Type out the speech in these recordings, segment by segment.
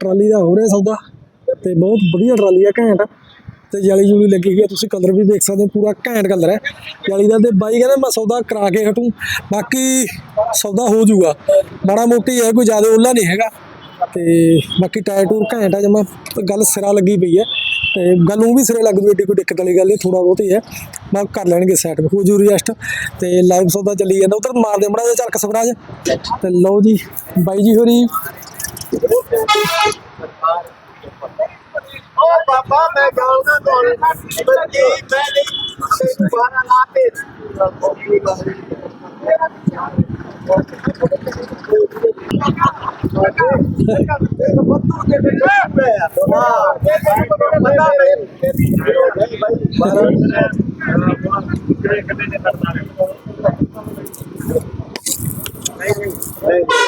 Trolley ਦਾ ਹੋ ਰਿਹਾ ਸੌਦਾ ਤੇ ਬਹੁਤ ਵਧੀਆ ਟਰਾਲੀ ਆ, ਘੈਂਟ ਤੇ ਜਾਲੀ ਜੂਲੀ ਲੱਗੀ ਹੋਈ ਆ, ਤੁਸੀਂ ਕਲਰ ਵੀ ਦੇਖ ਸਕਦੇ ਹੋ, ਪੂਰਾ ਘੈਂਟ ਕਲਰ ਹੈ ਜਾਲੀ ਦਾ ਤੇ ਬਾਈ ਕਹਿੰਦਾ ਮੈਂ ਸੌਦਾ ਕਰਾ ਕੇ ਹਟੂੰ, ਬਾਕੀ ਸੌਦਾ ਹੋ ਜਾਊਗਾ। ਮਾੜਾ ਮੋਟੀ ਹੈ ਕੋਈ ਜ਼ਿਆਦਾ ਉੱਲਾ ਨਹੀਂ ਹੈਗਾ। ਤੇ ਬਾਕੀ ਟਾਇਰ ਟੂਰ ਘੈਂਟ ਆ ਜਮਾ ਗੱਲ ਸਿਰਾ ਲੱਗੀ ਪਈ ਹੈ ਤੇ ਗੱਲ ਉਹ ਵੀ ਸਿਰੇ ਲੱਗ ਜੂ, ਏਡੀ ਕੋਈ ਦਿੱਕਤ ਵਾਲੀ ਗੱਲ ਨਹੀਂ ਥੋੜਾ ਬਹੁਤ ਹੀ ਹੈ ਮੈਂ ਕਰ ਲੈਣਗੇ ਸੈਟ ਹੋ ਜੂ ਰੈਸਟ ਤੇ ਲਾਈਵ ਸੌਦਾ ਚੱਲੀ ਜਾਂਦਾ, ਉਧਰ ਮਾਰਦੇ ਮੜਾ ਜਿਹਾ ਝਰਕ ਸਵਰਾਜ। ਤੇ ਲਓ ਜੀ, ਬਾਈ ਜੀ ਹੋਰੀ ਓ ਬਾਬਾ ਮੈਂ ਗਾਉਣਾ ਤੁਹਾਨੂੰ ਬੱਜੀ ਮੈਂ ਨਹੀਂ ਦੁਬਾਰਾ ਨਾ ਤੇ ਹਾਂ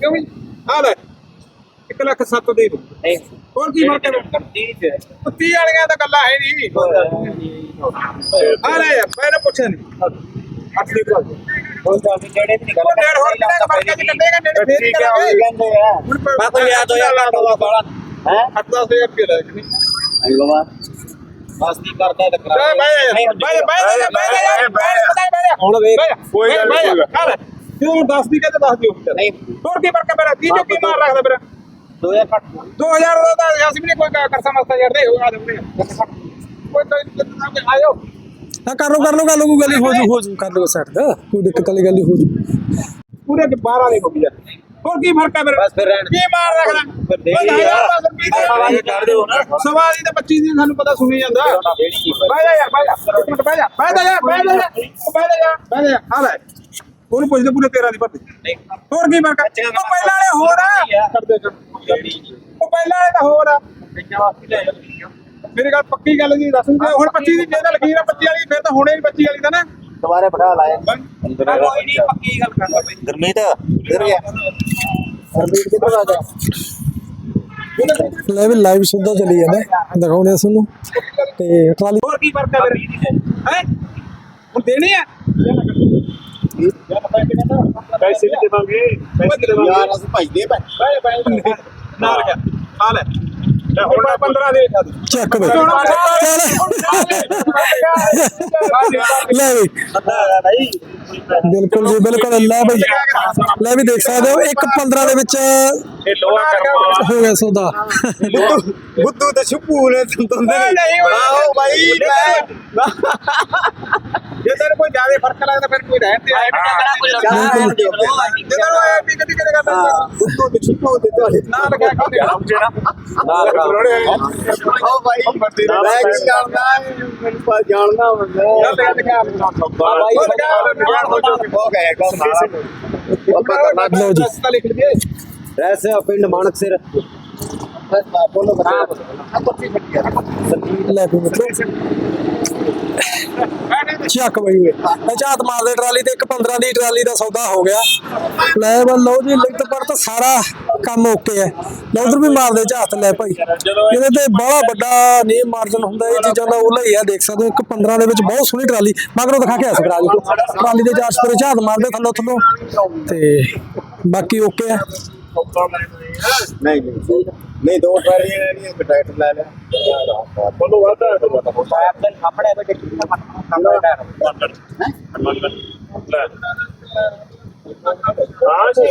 ਕਿਉਂ ਵੀ ਆ ਲੈ। 1 ਲੱਖ 7 ਦੇ ਦੂ। ਹੋਰ ਕੀ ਹੈ? 30 ਵਾਲੀਆਂ ਤਾਂ ਗੱਲਾਂ ਹੈ ਨਹੀਂ। ਆ ਲੈ ਯਾਰ ਪਹਿਲਾਂ ਪੁੱਛਿਆ ਨਹੀਂ ਅੱਠ ਦੇ ਕੋਲ ਕੋਈ ਗੱਲ ਨਹੀਂ ਜਿਹੜੇ ਵੀ ਉਹ ਡੇਢ ਹੋਰ ਕਿੰਨੇ ਹੈ? ਜੇ ਕੱਢੇਗਾ ਡੇਢ ਫੇਰ ਠੀਕ ਹੈ ਉਹ ਕਹਿੰਦੇ ਆ। ਮੈਂ ਤਾਂ ਯਾਦ ਹੋਇਆ ਕਾਟੋ ਦਾ ਬਾਲਾ ਹੈ? 8000 ਰੁਪਏ ਲੈ ਕਿ। ਨਹੀਂ ਬਾਬਾ ਮਸਤੀ ਕਰਦਾ ਤੇ ਬੈ ਬੈ ਬੈ ਬੈ ਬੈ ਬੈ ਹੁਣ ਵੇਖ ਕੋਈ ਗੱਲ ਨਹੀਂ। ਚੱਲ ਤੂੰ ਦੱਸ ਦੀ ਕਹਿੰਦੇ ਦੱਸ ਦਿਓ। ਨਹੀਂ। ਹੋਰ ਕੀ ਫ਼ਰਕ ਹੈ ਮੇਰਾ ਕੀ ਜੋ ਕੀ ਮਾਰ ਰੱਖਦਾ ਮੇਰਾ? ਦੋ ਹਜ਼ਾਰ ਘੱਟ 2000 ਦਾ ਤਾਂ ਅਸੀਂ ਵੀ ਨਹੀਂ ਕੋਈ ਕਰਸਾ ਮਸਤਾ ਯਾਰ ਦੇ ਹੋਗਾ ਦੇ ਕੋਈ ਤਾਂ ਆਇਓ ਹਾਂ ਕਰ ਲਓ ਕਰ ਕਰ ਲਓ ਕੋਈ ਗੱਲ ਹੋ ਜੂ ਹੋ ਜੂ। ਕਰ ਲਓ ਸੈਟ ਦਾ। ਕੋਈ ਦਿੱਕਤ ਵਾਲੀ ਗੱਲ ਨਹੀਂ ਹੋ ਜੂ। ਪੂਰੇ ਕੇ 12 ਨਹੀਂ ਹੋ ਗਿਆ ਹੋਰ ਕੀ ਫ਼ਰਕ ਹੈ ਮੇਰਾ? ਬਸ ਫਿਰ ਰਹਿਣ ਕੀ ਮਾਰ ਰੱਖਦਾ? ਫਿਰ ਦੇ ਹੀ ਆ। ਆਵਾਜ਼ ਕਰ ਦਿਓ ਨਾ। ਸਵਾਰੀ ਤਾਂ 25 ਦੀ ਸਾਨੂੰ ਪਤਾ ਸੁਣੀ ਜਾਂਦਾ। ਬਹਿ ਜਾ ਯਾਰ ਬਹਿ ਜਾ। ਬਹਿ ਜਾ। ਬਹਿ ਜਾ ਯਾਰ, ਬਹਿ ਜਾ ਬਹਿ ਜਾ। ਆ ਲੈ। ਉਹਨੂੰ ਪੁੱਛਦੇ ਪੂਰੇ 13 ਦੀ ਭਰਤੀ ਹੋਰ ਕੀ ਫ਼ਰਕ ਉਹ ਪਹਿਲਾਂ ਵਾਲੇ ਹੋਰ ਆ। ਕਰਦੇ ਉਹ ਪਹਿਲਾਂ ਵਾਲੇ ਤਾਂ ਹੋਰ ਆ। ਮੇਰੀ ਗੱਲ ਪੱਕੀ ਗੱਲ ਜੀ ਦੱਸ ਜੇ ਹੁਣ 25 ਦੀ ਜੇ ਤਾਂ ਲਖੀਰ ਆ 25 ਵਾਲੀ ਫਿਰ ਤਾਂ ਹੁਣੇ ਹੀ 25 ਵਾਲੀ ਦਾ ਨਾ। ਦੁਬਾਰੇ ਬਿਠਾ ਲਾਇਆ। ਕੋਈ ਨਹੀਂ ਪੱਕੀ ਗੱਲ ਕਰਦਾ ਬਈ। ਗਰਮੀਤ ਇਧਰ ਗਿਆ ਗਰਮੀਤ ਕਿੱਧਰ ਆ ਗਿਆ? ਲੈ ਵੀ ਲਾਈਵ ਸੌਦਾ ਚੱਲੀ ਜਾਂਦਾ। ਦਿਖਾਉਣੇ ਆ ਤੁਹਾਨੂੰ। ਤੇ ਟਰਾਲੀ ਹੋਰ ਕੀ ਫ਼ਰਕ ਹੈ ਫਿਰ? ਹੈ? ਹੁਣ ਦੇਣੇ ਆ? ਪੈਸੇ ਵੀ ਦੇਵਾਂਗੇ ਪੈਸੇ ਦੇਵਾਂਗੇ। ਯਾਰ ਅਸੀਂ ਭਜਦੇ ਪੈ ਬਾਏ ਬਾਏ ਨਾਲ ਗਿਆ ਆ ਲੈ ਲੈ ਹੁਣ ਮੈਂ 15 ਦੇ ਦਿੱਤਾ ਤੂੰ ਚੱਕ ਬਈ ਹੁਣ ਲੈ ਵੀ। ਭਾਈ ਬਿਲਕੁਲ ਜੀ ਬਿਲਕੁਲ। ਲੈ ਬਈ ਲੈ ਵੀ ਦੇਖ ਸਕਦੇ ਹੋ ਇੱਕ 15 ਦੇ ਵਿੱਚ ਇਹ ਲੋਹਾ ਕਰਵਾ ਹੋ ਗਿਆ ਸੌਦਾ। ਬੁੱਧੂ ਤੇ ਛੁੱਪੂ ਨੇ ਤੁੰਦੇ ਨਹੀਂ। ਆਓ ਭਾਈ ਜੇ ਤੇਰੇ ਕੋਈ ਜ਼ਿਆਦਾ ਫ਼ਰਕ ਲੱਗਦਾ ਫਿਰ ਕੋਈ ਰਹਿਣ ਤੇ ਆਏ ਜਦੋਂ ਆਇਆ ਵੀ ਕਦੀ ਕਦੇ ਕਰਦਾ ਬੁੱਧੂ ਤੇ ਛੁੱਪੂ ਤੇ ਤੁਹਾਡੇ ਨਾ ਲਗਾ ਕੇ ਗਰਮ ਜਿਹੜਾ ਨਾਲ ਆਓ ਭਾਈ ਮੈਂ ਕੀ ਜਾਣਦਾ ਮੈਨੂੰ ਪਾ ਜਾਣਦਾ ਯਾਰ ਹੁੰਦਾ ਚੱਕ ਬਈ ਓਏ। ਝਾਤ ਮਾਰਦੇ ਟਰਾਲੀ ਤੇ ਇੱਕ 15 ਦੀ ਟਰਾਲੀ ਦਾ ਸੌਦਾ ਹੋ ਗਿਆ। ਲੈ ਬਈ ਲਓ ਜੀ, ਲਿਖਤ ਪਰ ਸਾਰਾ ਕੰਮ ਓਕੇ ਹੈ ਉਧਰ ਵੀ ਮਾਰਦੇ ਝਾਤ, ਲੈ ਭਾਈ। ਇਹਦੇ ਤੇ ਬੜਾ ਵੱਡਾ ਨਹੀਂ ਮਾਰਜਨ ਹੁੰਦਾ, ਇਹ ਚੀਜ਼ਾਂ ਦਾ ਉਹ ਲਈ ਆ ਦੇਖ ਸਕਦੇ ਹੋ, ਇੱਕ 15 ਦੇ ਵਿੱਚ ਬਹੁਤ ਸੋਹਣੀ ਟਰਾਲੀ। ਮਗਰੋਂ ਦਿਖਾ ਕੇ ਆ ਸਕਰਾ ਜੀ ਟਰਾਲੀ ਦੇ ਚਾਰ ਸਪਰੇ ਝਾਤ ਮਾਰਦੇ ਥੱਲੋਂ ਥੱਲੋਂ। ਤੇ ਬਾਕੀ ਓਕੇ ਹੈ ਨਹੀਂ ਨਹੀਂ। ਨਹੀਂ ਦੋ ਟਰਾਲੀਆਂ ਨਹੀਂ ਇੱਕ ਟਰੈਕਟਰ ਲੈ ਲਿਆ ਬੋਲੋ ਵਾਦਾ ਹੈ ਤਾਂ ਆਪਣੇ ਆਪਣੇ ਬੇਟੇ ਕਿੰਨਾ ਮੰਗਣ ਮੰਗਣ ਲੈ ਹਾਂ ਜੀ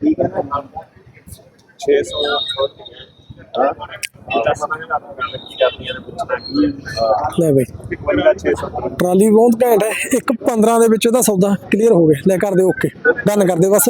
ਠੀਕ ਹੈ ਨਾ 600 ਹਾਂ ਤਾਂ ਸਮਝ ਲੈ ਬਈ। ਟਰਾਲੀ ਬਹੁਤ ਘੈਂਟ ਹੈ। ਇੱਕ 15 ਦੇ ਵਿੱਚ ਇਹਦਾ ਸੌਦਾ ਕਲੀਅਰ ਹੋ ਗਿਆ। ਲੈ ਕਰ ਦਿਓ ਓਕੇ ਡਨ ਕਰ ਦਿਓ ਬਸ।